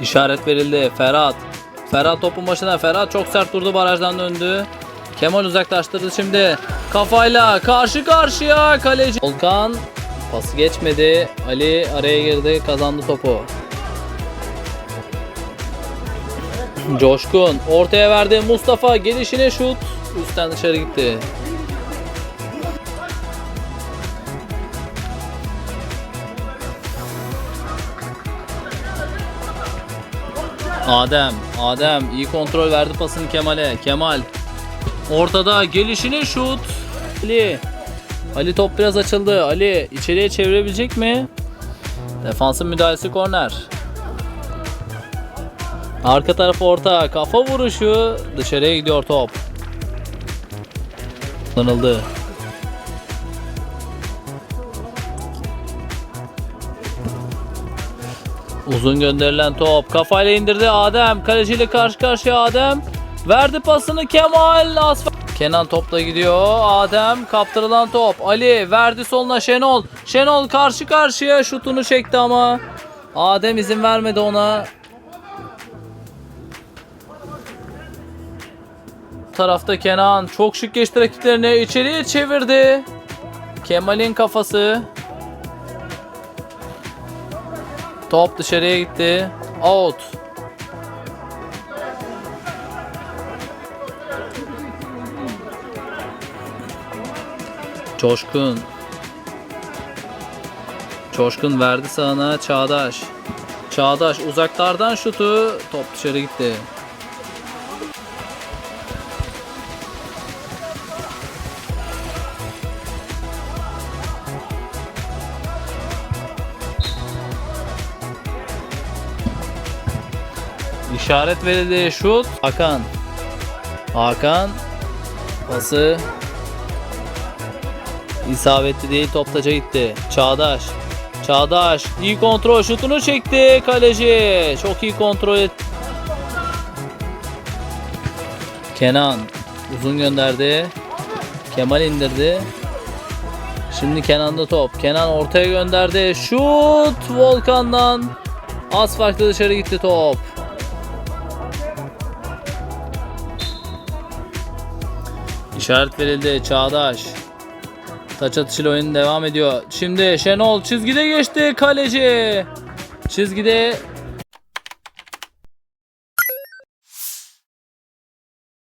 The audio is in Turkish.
İşaret verildi. Ferhat. Ferhat topun başına. Ferhat çok sert durdu barajdan döndü. Kemal uzaklaştırdı şimdi. Kafayla karşı karşıya kaleci. Volkan pası geçmedi. Ali araya girdi kazandı topu. Coşkun ortaya verdi. Mustafa gelişine şut. Üstten dışarı gitti. Adem, Adem iyi kontrol verdi pasını Kemal'e. Kemal ortada gelişine şut. Ali. Ali top biraz açıldı. Ali içeriye çevirebilecek mi? Defansın müdahalesi korner. Arka taraf orta. Kafa vuruşu. Dışarıya gidiyor top. Kullanıldı. Uzun gönderilen top. Kafayla indirdi Adem. Kaleciyle karşı karşıya Adem. Verdi pasını Kemal. Asfalt. Kenan topla gidiyor. Adem kaptırılan top. Ali verdi soluna Şenol. Şenol karşı karşıya şutunu çekti ama Adem izin vermedi ona. tarafta Kenan çok şık geçti rakiplerini içeriye çevirdi. Kemal'in kafası. Top dışarıya gitti. Out. Coşkun. Coşkun verdi sağına Çağdaş. Çağdaş uzaklardan şutu. Top dışarı gitti. İşaret verildi. Şut. Hakan. Hakan. Pası. İsabetli değil. Top taca gitti. Çağdaş. Çağdaş. iyi kontrol. Şutunu çekti. Kaleci. Çok iyi kontrol etti. Kenan. Uzun gönderdi. Kemal indirdi. Şimdi Kenan'da top. Kenan ortaya gönderdi. Şut. Volkan'dan. Az farklı dışarı gitti top. İşaret verildi Çağdaş. Taç atışıyla oyun devam ediyor. Şimdi Şenol çizgide geçti kaleci. Çizgide